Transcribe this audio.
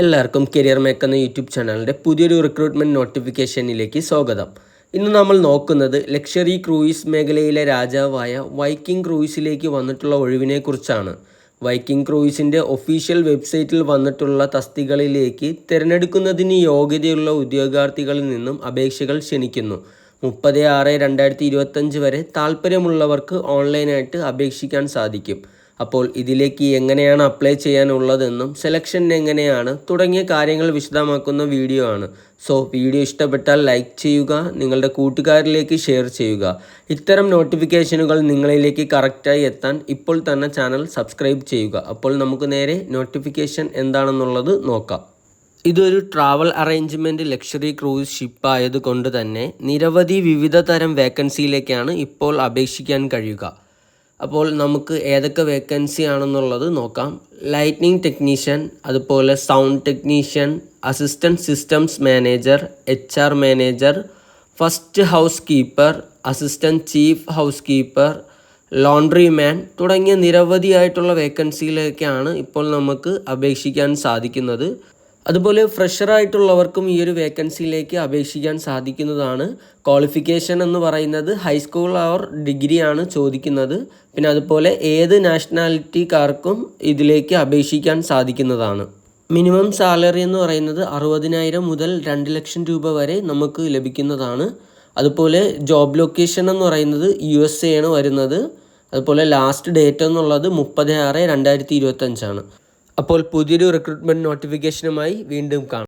എല്ലാവർക്കും career make എന്ന YouTube ചാനലിന്റെ പുതിയൊരു റിക്രൂട്ട്മെന്റ് നോട്ടിഫിക്കേഷനിലേക്ക് സ്വാഗതം. ഇന്ന് നമ്മൾ നോക്കുന്നത് ലക്ഷറി ക്രൂയിസ് മേഖലയിലെ രാജാവായ വൈക്കിംഗ് ക്രൂയിസിലേക്ക് വന്നിട്ടുള്ള ഒഴിവിനെക്കുറിച്ചാണ് വൈക്കിംഗ് ക്രൂയിസിന്റെ ഒഫീഷ്യൽ വെബ്സൈറ്റിൽ വന്നിട്ടുള്ള തസ്തികളിലേക്ക് തിരഞ്ഞെടുക്കുന്നതിന് യോഗ്യതയുള്ള ഉദ്യോഗാർത്ഥികളിൽ നിന്നും അപേക്ഷകൾ ക്ഷണിക്കുന്നു. മുപ്പത് ആറ് രണ്ടായിരത്തി ഇരുപത്തഞ്ച് വരെ താല്പര്യമുള്ളവർക്ക് ഓൺലൈനായിട്ട് അപേക്ഷിക്കാൻ സാധിക്കും. അപ്പോൾ ഇതിലേക്ക് എങ്ങനെയാണ് അപ്ലൈ ചെയ്യാനുള്ളതെന്നും സെലക്ഷൻ എങ്ങനെയാണ് തുടങ്ങിയ കാര്യങ്ങൾ വിശദമാക്കുന്ന വീഡിയോ ആണ്. സോ വീഡിയോ ഇഷ്ടപ്പെട്ടാൽ ലൈക്ക് ചെയ്യുക നിങ്ങളുടെ കൂട്ടുകാരിലേക്ക് ഷെയർ ചെയ്യുക. ഇത്തരം നോട്ടിഫിക്കേഷനുകൾ നിങ്ങളിലേക്ക് കറക്റ്റായി എത്താൻ ഇപ്പോൾ തന്നെ ചാനൽ സബ്സ്ക്രൈബ് ചെയ്യുക. അപ്പോൾ നമുക്ക് നേരെ നോട്ടിഫിക്കേഷൻ എന്താണെന്നുള്ളത് നോക്കാം. ഇതൊരു travel arrangement luxury cruise ship ആയതുകൊണ്ട് തന്നെ നിരവധി വിവിധ തരം വേക്കൻസിയിലേക്കാണ് ഇപ്പോൾ അപേക്ഷിക്കാൻ കഴിയുക. അപ്പോൾ നമുക്ക് ഏതൊക്കെ വേക്കൻസി ആണെന്നുള്ളത് നോക്കാം. ലൈറ്റ്നിങ് ടെക്നീഷ്യൻ അതുപോലെ sound technician assistant systems manager H R manager first housekeeper assistant chief housekeeper laundry man തുടങ്ങിയ നിരവധിയായിട്ടുള്ള വേക്കൻസിയിലേക്കാണ് ഇപ്പോൾ നമുക്ക് അപേക്ഷിക്കാൻ സാധിക്കുന്നത്. അതുപോലെ ഫ്രഷറായിട്ടുള്ളവർക്കും ഈ ഒരു വേക്കൻസിയിലേക്ക് അപേക്ഷിക്കാൻ സാധിക്കുന്നതാണ്. ക്വാളിഫിക്കേഷൻ എന്ന് പറയുന്നത് ഹൈസ്കൂൾ ഓർ ഡിഗ്രിയാണ് ചോദിക്കുന്നത്. പിന്നെ അതുപോലെ ഏത് നാഷണാലിറ്റിക്കാർക്കും ഇതിലേക്ക് അപേക്ഷിക്കാൻ സാധിക്കുന്നതാണ്. മിനിമം സാലറി എന്ന് പറയുന്നത് അറുപതിനായിരം മുതൽ രണ്ട് ലക്ഷം രൂപ വരെ നമുക്ക് ലഭിക്കുന്നതാണ്. അതുപോലെ ജോബ് ലൊക്കേഷൻ എന്ന് പറയുന്നത് യു എസ് എ ആണ് വരുന്നത്. അതുപോലെ ലാസ്റ്റ് ഡേറ്റ് എന്നുള്ളത് മുപ്പത് ആറ് രണ്ടായിരത്തി ഇരുപത്തഞ്ചാണ് അപ്പോൾ പുതിയൊരു റിക്രൂട്ട്മെന്റ് നോട്ടിഫിക്കേഷനുമായി വീണ്ടും കാണാം.